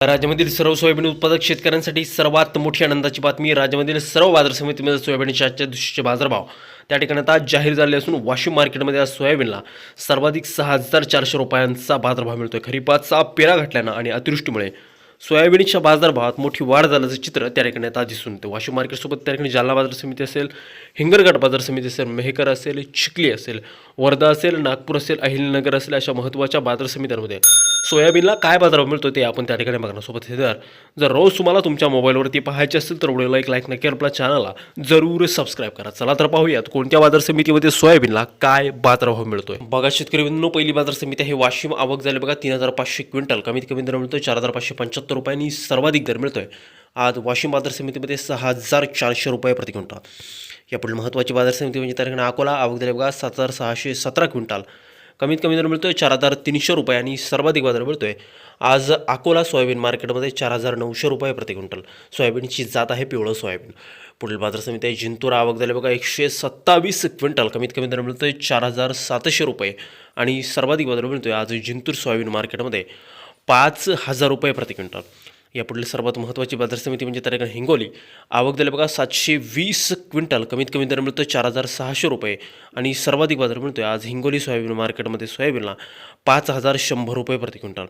राज्यामधील सर्व सोयाबीन उत्पादक शेतकऱ्यांसाठी सर्वात मोठी आनंदाची बातमी राज्यामधील सर्व बाजार समितीमध्ये सोयाबीनच्या आजच्या दिवशीचे बाजारभाव. त्या ठिकाणी आता जाहीर झाले असून वाशिम मार्केटमध्ये आज सोयाबीनला सर्वाधिक सहा हजार चारशे रुपयांचा बाजारभाव मिळतोय. खरीपाचा पेरा घटल्यानं आणि अतिवृष्टीमुळे सोयाबीनच्या बाजारभावात मोठी वाढ झाल्याचं चित्र त्या ठिकाणी आता दिसून येतं वाशिम मार्केटसोबत त्या ठिकाणी जालना बाजार समिती असेल हिंगरघाट बाजार समिती असेल मेहकर असेल चिखली असेल वर्धा असेल नागपूर असेल अहिलनगर असेल अशा महत्त्वाच्या बाजार समित्यांमध्ये सोयाबीनला काय बाजारभाव मिळतो ते आपण त्या ठिकाणी बघणार. सोबत हे जर जर रोज तुम्हाला तुमच्या मोबाईलवरती पाहायचे असेल तर व्हिडिओला एक लाईक नक्की आपल्या चॅनलला जरूर सबस्क्राईब करा. चला तर पाहूयात कोणत्या बाजार समितीमध्ये सोयाबीनला काय बाजारभाव मिळतोय. बघा शेतकरी बिंदू पहिली बाजार समिती आहे वाशिम. आवक झाली बघा तीन हजार पाचशे क्विंटल. कमीत कमी दर मिळतोय चार हजार पाचशे पंच्याहत्तर रुपयांनी सर्वाधिक दर मिळतोय. आज वाशिम बाजार समितीमध्ये सहा हजार चारशे रुपये प्रति क्विंटल. या पुढील महत्त्वाची बाजार समिती म्हणजे त्या ठिकाणी अकोला. आवक झाली बघा सात हजार सहाशे सतरा क्विंटल. कमीत कमी दर मिळतो आहे चार हजार तीनशे रुपये आणि सर्वाधिक बाजार मिळतो आहे आज अकोला सोयाबीन मार्केटमध्ये चार हजार नऊशे रुपये प्रति क्विंटल. सोयाबीनची जात आहे पिवळं सोयाबीन. पुढील बाजार समिती आहे जिंतूर. आवक झाली बघा एकशे सत्तावीस क्विंटल. कमीत कमी दर मिळतो आहे चार हजार सातशे रुपये आणि सर्वाधिक बाजार मिळतो आहे आज जिंतूर सोयाबीन मार्केटमध्ये पाच हजार रुपये प्रति क्विंटल. यापुढील सर्वात महत्त्वाची बाजार समिती म्हणजे त्या हिंगोली. आवक दिले बघा सातशे वीस क्विंटल. कमीत कमी दर मिळतो चार हजार सहाशे रुपये. आणि सर्वाधिक बाजार मिळतोय आज हिंगोली सोयाबीन मार्केटमध्ये सोयाबीनला पाच हजार शंभर रुपये प्रति क्विंटल.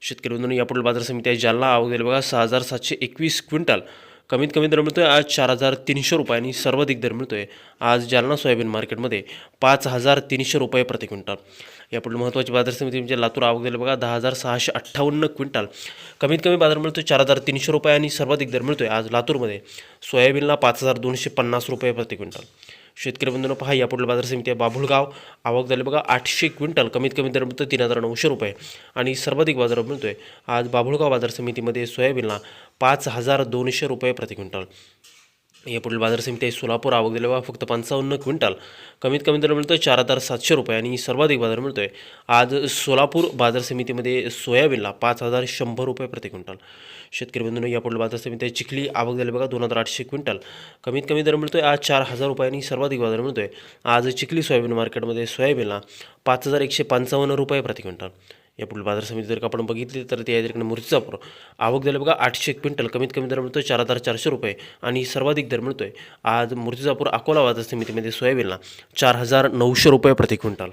शेतकरी बंधूंनो यापुढील बाजार समिती आहे जालना आवक दिले बघा सहा हजार सातशे एकवीस क्विंटल. कमीत कमी दर मिळतो आहे आज चार हजार तीनशे रुपयांनी सर्वाधिक दर मिळतो आहे आज जालना सोयाबीन मार्केटमध्ये पाच हजार तीनशे रुपये प्रति क्विंटल. यापुढे महत्त्वाची बाजार समिती म्हणजे लातूर आवक दिले बघा दहा हजार सहाशे अठ्ठावन्न क्विंटल. कमीत कमी बाजार मिळतो चार हजार तीनशे रुपये आणि सर्वाधिक दर मिळतो आहे आज लातूरमध्ये. सोयाबीनला पाच हजार दोनशे पन्नास रुपये प्रति क्विंटल. शेतकरी बंधूंनो पहा यापुढील बाजार समिती आहे बाभुळगाव. आवक झाली बघा आठशे क्विंटल कमीत कमी दर मिळतो तीन हजार नऊशे रुपये. आणि सर्वाधिक बाजार मिळतोय आज बाभुळगाव बाजार समितीमध्ये सोयाबीनला पाच हजार दोनशे रुपये प्रति क्विंटल. या पुढील बाजार समिती आहे. सोलापूर आवक दिलेला बघा फक्त पंचावन्न क्विंटल. कमीत कमी दर मिळतोय चार हजार सातशे रुपये आणि सर्वाधिक बाजार मिळतोय. आज सोलापूर बाजार समितीमध्ये सोयाबीनला पाच हजार शंभर रुपये प्रति क्विंटल. शेतकरी बंधूंनो या पुढील बाजार समिती आहे. चिखली आवक झाली बघा दोन हजार आठशे क्विंटल. कमीत कमी दर मिळतोय आज चार हजार रुपये आणि सर्वाधिक बाजार मिळतोय. आज चिखली सोयाबीन मार्केटमध्ये सोयाबीनला पाच हजार एकशे पंचावन्न रुपये प्रति क्विंटल. या पुढील बाजार समिती जर का आपण बघितली तर ते आहे मूर्तीचा मूर्तिजापूर. आवक झालं बघा आठशे क्विंटल. कमीत कमी दर मिळतो चार हजार चारशे रुपये. आणि सर्वाधिक दर मिळतोय. आज मूर्तिजापूर अकोला बाजार समितीमध्ये सोयाबीनला चार हजार नऊशे रुपये प्रति क्विंटल.